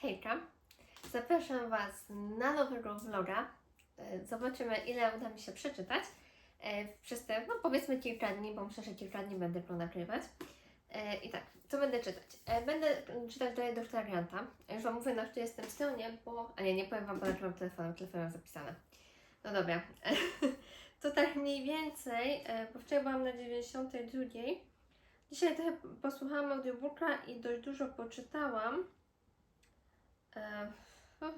Hejka! Zapraszam Was na nowego vloga. E, Zobaczymy, ile uda mi się przeczytać e, przez te, no powiedzmy kilka dni, bo muszę, że kilka dni będę to nagrywać. E, I tak, co będę czytać? Będę czytać dalej doktora Granta. Już Wam mówię, na której jestem stronie, bo... A nie, nie powiem Wam, bo nagrywam telefonem, telefonem zapisane. No dobra. To tak mniej więcej, bo wczoraj byłam na 92. Dzisiaj trochę posłuchałam audiobooka i dość dużo poczytałam. E.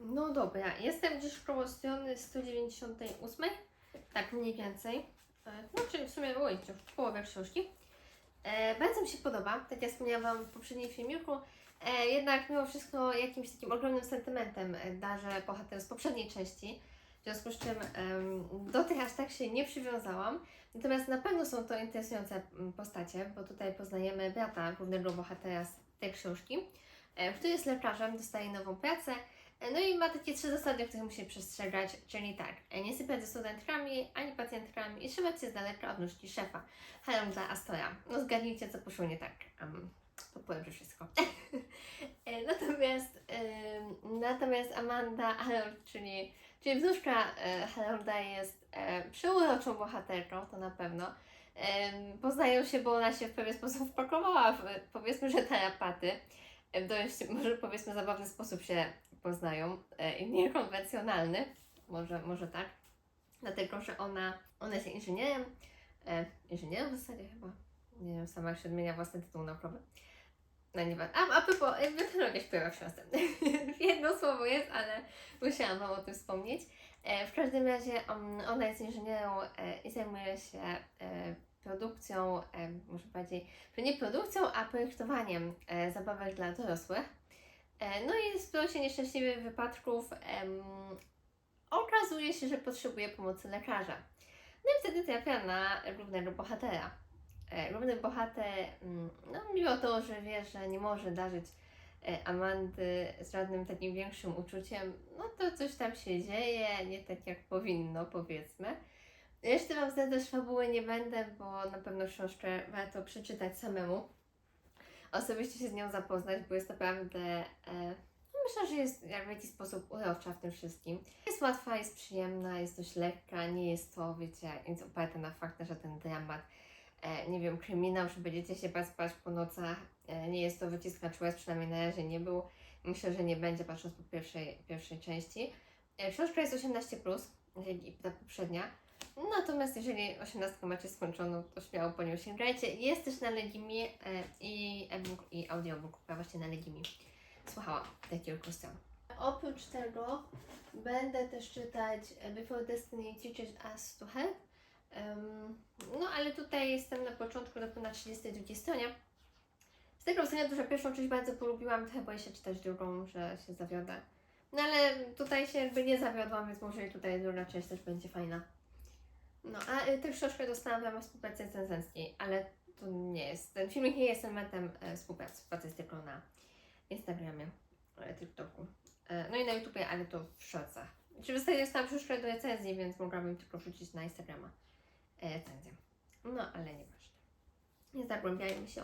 No dobra, jestem gdzieś koło strony 198, tak mniej więcej. E, No, czyli w sumie, oj, już w połowie książki. E, bardzo mi się podoba, tak jak wspomniałam w poprzednim filmiku. Jednak mimo wszystko jakimś takim ogromnym sentymentem darzę bohater z poprzedniej części. W związku z czym do tych aż tak się nie przywiązałam. Natomiast na pewno są to interesujące mm, postacie, bo tutaj poznajemy brata głównego bohatera z tej książki, który jest lekarzem, dostaje nową pracę, e, no i ma takie trzy zasady, których musi przestrzegać, czyli tak, e, nie sypać ze studentkami, ani pacjentkami i trzymać się z daleka od nóżki szefa, Helmda Astora. No zgadnijcie, co poszło nie tak. Um, to powiem, że wszystko. E, natomiast, em, natomiast Amanda Harold, czyli, czyli e, Harolda jest e, bohaterką, to na pewno. Poznają się, bo ona się w pewien sposób wpakowała w, powiedzmy, że terapaty. E, W dość, może powiedzmy, zabawny sposób się poznają e, i niekonwencjonalny, może, może tak. Dlatego, że ona, ona jest inżynierem, e, inżynierem w zasadzie chyba, nie wiem sama się odmienia własny tytuł naukowy. No nie A, a propos, e, biotechnologia śpiewa w książce. Jedno słowo jest, ale musiałam Wam o tym wspomnieć. E, w każdym razie um, ona jest inżynierą e, i zajmuje się e, produkcją, e, może bardziej, nie produkcją, a projektowaniem e, zabawek dla dorosłych. E, no i z się nieszczęśliwych wypadków okazuje się, że potrzebuje pomocy lekarza. No i wtedy trafia na głównego bohatera. Główny bohater, mm, no mimo to, że wie, że nie może darzyć Amandy z żadnym takim większym uczuciem, no to coś tam się dzieje, nie tak jak powinno, powiedzmy. Jeszcze Wam zdradzać fabuły nie będę, bo na pewno książkę warto przeczytać samemu. Osobiście się z nią zapoznać, bo jest naprawdę, e, no myślę, że jest jak w jakiś sposób urocza w tym wszystkim. Jest łatwa, jest przyjemna, jest dość lekka, nie jest to, wiecie, nic oparte na faktach, że ten dramat e, nie wiem, kryminał, że będziecie się bać spać po nocach. E, nie jest to wyciskacz łez, przynajmniej na razie nie był. Myślę, że nie będzie, patrząc po pierwszej, pierwszej części. E, książka jest 18, jeżeli ta poprzednia. Natomiast jeżeli 18 macie skończoną, to śmiało po nią sięgajcie. Jest też na Legimi e, i e-book i audiobook, a właśnie na Legimi. Słuchałam kilku stron. Oprócz tego będę też czytać e, Before Destiny Teaches Us to Help. Em, no ale tutaj jestem na początku, dopiero na 32 stronie. Z tego względu, że pierwszą część bardzo polubiłam, trochę boję się czytać drugą, że się zawiodę. No ale tutaj się jakby nie zawiodłam, więc może i tutaj druga część też będzie fajna. No, a y, tę książkę dostałam w ramach współpracy recenzenckiej, ale to nie jest, ten filmik nie jest elementem e, współpracy, współpracy jest tylko na Instagramie, e, TikToku. E, no i na YouTubie, ale to w shortsach. Czy w zasadzie dostałam książkę do recenzji, więc mogłabym tylko wrzucić na Instagrama recenzję. No, ale nieważne. Nie zagłębiajmy się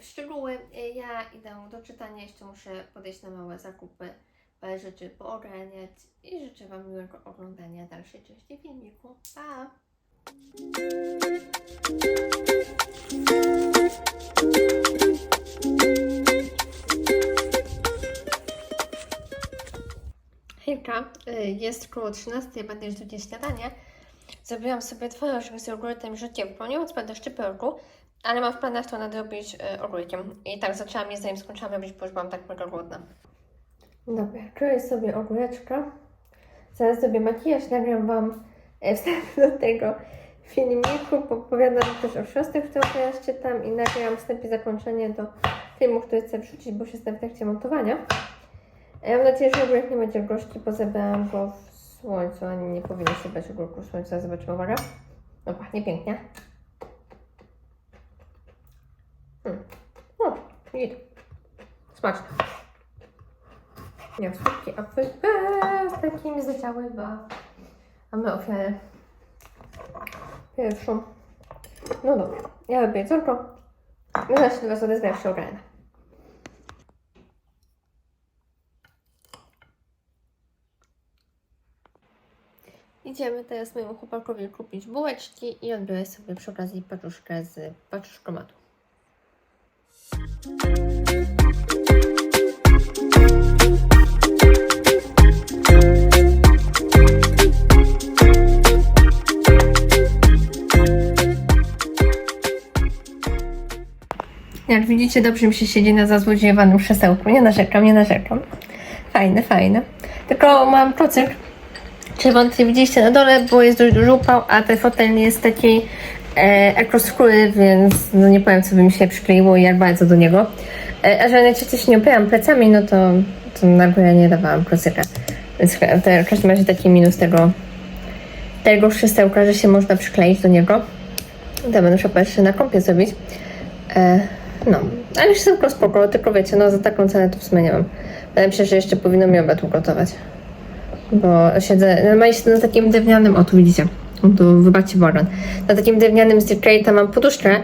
w szczegóły. Ja idę do czytania, jeszcze muszę podejść na małe zakupy, parę rzeczy poogarniać i życzę Wam miłego oglądania dalszej części filmiku. Pa! Hejka, y, jest koło 13, będę już drugie śniadanie. Zrobiłam sobie twarożek z jogurtem i życiewką, nie mam będę szczypelku, ale mam w planach to nadrobić y, ogórkiem. I tak zaczęłam je zanim skończyłam robić, bo już byłam tak mega głodna. Dobra, czuję sobie ogóreczka. Zaraz zrobię makijaż, nagram Wam e, wstęp do tego filmiku, opowiadam też o siostrze, którą teraz czytam i nagram i zakończenie do filmu, który chcę wrzucić, bo już jestem w trakcie montowania. Ja mam nadzieję, że ogórek nie będzie gorzki, bo zebrałam go w słońcu, a nie powinno się brać ogórku. Zaraz zobaczymy, uwaga. No pachnie pięknie. Hmm. No, i smaczne. Miał szybki APP eee, z takim zaciały ba. A my ofiarę pierwszą. No dobra, ja robię córką. Wynoszę dwa sobie z pierwszą ranę. Idziemy teraz mojemu chłopakowi kupić bułeczki i odbiorę sobie przy okazji paczuszkę z paczuszkomatu. Jak widzicie, dobrze mi się siedzi na zazłodziewanym krzesełku. Nie narzekam, nie narzekam. Fajne, fajne. Tylko mam. Czy wątpię widzieliście na dole, bo jest dość duży upał, a ten fotel nie jest takiej e, ekoskóry, więc no nie powiem, co by mi się przykleiło i jak bardzo do niego. E, a że najczęściej się nie opieram plecami, no to, to na górę nie dawałam procyka. Więc w każdym razie taki minus tego, tego krzesełka, że się można przykleić do niego. To będę musiała jeszcze na kąpie zrobić. E, no, ale krzesełko spoko, tylko wiecie, no za taką cenę to w sumie nie mam. Wydaje mi się, że jeszcze powinno mi obiad ugotować. Bo siedzę, normalnie siedzę na takim drewnianym, o tu widzicie, o, tu wybaczcie bagan. Na takim drewnianym z tam mam poduszkę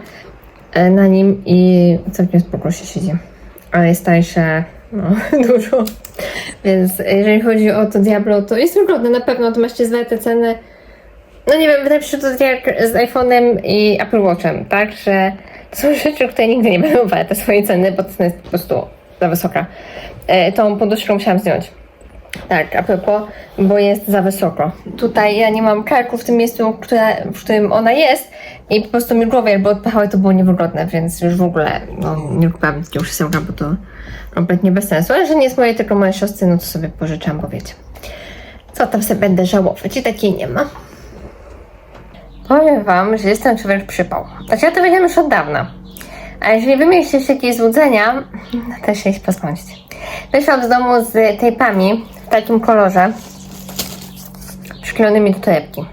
e, na nim i całkiem spoko się siedzi. Ale jest tańsze, no, dużo. Więc jeżeli chodzi o to Diablo, to jest wygodne na pewno, natomiast się zwe te ceny. No nie wiem, wydaje mi się, że to jak z iPhone'em i Apple Watchem, tak, że to są rzeczy, które nigdy nie będą warte swojej ceny, bo cena jest po prostu za wysoka. E, tą poduszkę musiałam zdjąć. Tak, a propos, bo jest za wysoko. Tutaj ja nie mam karku w tym miejscu, które, w którym ona jest i po prostu mi głowie jakby odpychały, to było niewygodne, więc już w ogóle no, nie kupiłam takiego krzesełka, bo to kompletnie bez sensu. Ale że nie jest moje, tylko moje siostry, no to sobie pożyczam, bo wiecie. Co tam sobie będę żałować i takiej nie ma. Powiem wam, że jestem człowiek przypał. Znaczy ja to wiedziałam już od dawna. A jeżeli wy mieliście jakieś złudzenia, to się iść poskądźcie. Wyszłam z domu z tejpami w takim kolorze, przyklejonymi do torebki.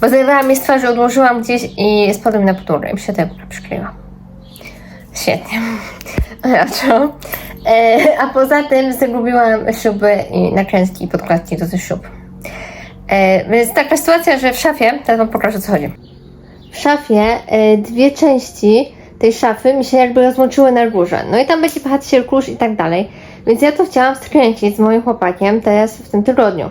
Bo zerwałam je z twarzy, odłożyłam gdzieś i spadły mi na podłogę i mi się torebka przykleiła. Świetnie. Raczej. E, a poza tym zgubiłam śruby i nakrętki i podkładki do tych śrub. E, więc taka sytuacja, że w szafie, teraz wam pokażę co chodzi. W szafie e, dwie części tej szafy mi się jakby rozłączyły na górze. No i tam będzie pchać się kurz i tak dalej. Więc ja to chciałam skręcić z moim chłopakiem teraz w tym tygodniu.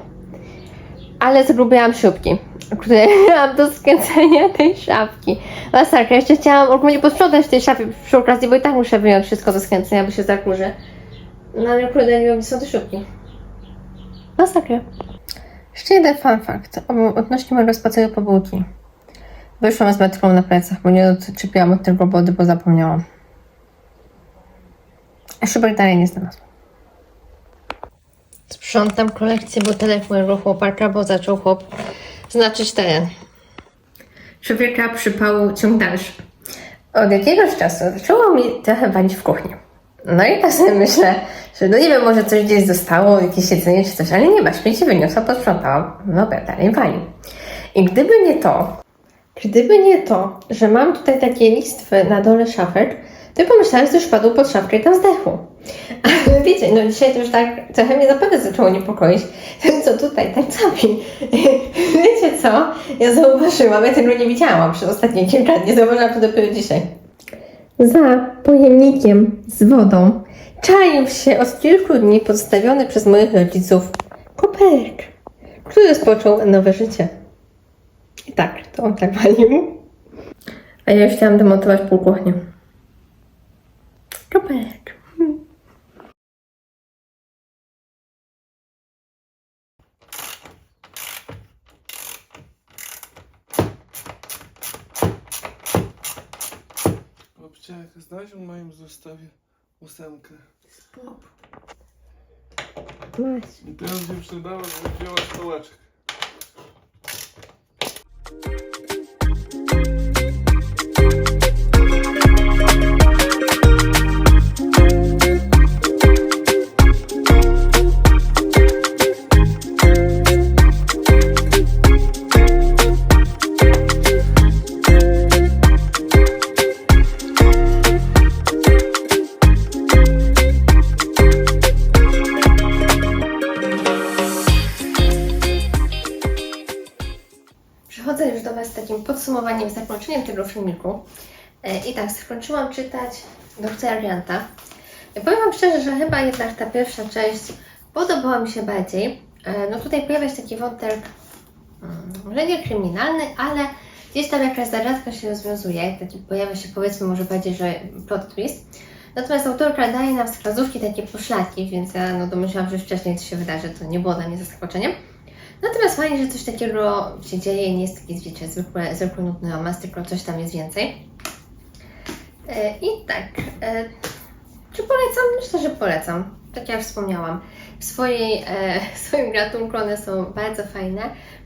Ale zgubiłam śrubki, które miałam do skręcenia tej szafki. Masakra, jeszcze chciałam ogólnie posprzątać w tej szafie przy okazji, bo i tak muszę wyjąć wszystko do skręcenia, bo się zakurzy. No ale kurde, nie wiem, są te śrubki. Masakra. Jeszcze jeden fun fact o- odnośnie mojego spaceru po bułki. Wyszłam z metrą na plecach, bo nie odczepiłam od tego wody, bo zapomniałam. A szybek dalej nie znalazłam. Sprzątam kolekcję butelek mojego chłopaka, bo zaczął chłop znaczyć teren. Człowieka przypału ciąg dalszy. Od jakiegoś czasu zaczęło mi trochę walić w kuchni. No i tak sobie myślę, że no nie wiem, może coś gdzieś zostało, jakieś jedzenie czy coś, ale nie ma, śmieci wyniosła, posprzątałam. No dalej wali. I gdyby nie to, Gdyby nie to, że mam tutaj takie listwy na dole szafek, to pomyślałam, że coś padło pod szafkę i tam zdechło. Ale wiecie, no dzisiaj to już tak trochę mnie naprawdę zaczęło niepokoić, co tutaj capi. Wiecie co? Ja zauważyłam, ja tego nie widziałam przez ostatnie kilka dni, zauważyłam to dopiero dzisiaj. Za pojemnikiem z wodą czaił się od kilku dni podstawiony przez moich rodziców koperek, który rozpoczął nowe życie. I tak, to on tak walił. A ja już chciałam demontować pół kuchni. Kropelek. W moim zestawie ósemkę. Masz. I teraz się przydała, żeby wzięła stołeczek. Zakończeniem tego filmiku. E, I tak, skończyłam czytać doktora Granta. I powiem Wam szczerze, że chyba jednak ta pierwsza część podobała mi się bardziej. E, No tutaj pojawia się taki wątek mm, może nie kryminalny, ale gdzieś tam jakaś zagadka się rozwiązuje, taki pojawia się powiedzmy może bardziej, że plot twist. Natomiast autorka daje nam wskazówki, takie poszlaki, więc ja no, domyślałam, że wcześniej to się wydarzy, to nie było dla mnie zaskoczeniem. Natomiast fajnie, że coś takiego się dzieje nie jest taki, wiecie, zwykły, zwykły nudny romans, tylko coś tam jest więcej. E, I tak, e, czy polecam? Myślę, że polecam. Tak jak wspomniałam, w, swojej, e, w swoim gatunku one są bardzo fajne.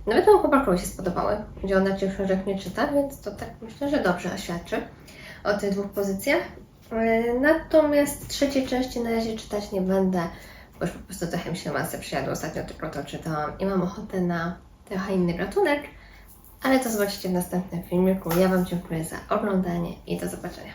Nawet mojemu chłopakowi się spodobały, gdzie on raczej książek nie czyta, więc to tak myślę, że dobrze świadczy o tych dwóch pozycjach. Natomiast trzeciej części na razie czytać nie będę, bo już po prostu trochę mi się masę przyjadło. Ostatnio tylko to czytałam i mam ochotę na trochę inny gatunek. Ale to zobaczycie w następnym filmiku. Ja Wam dziękuję za oglądanie i do zobaczenia.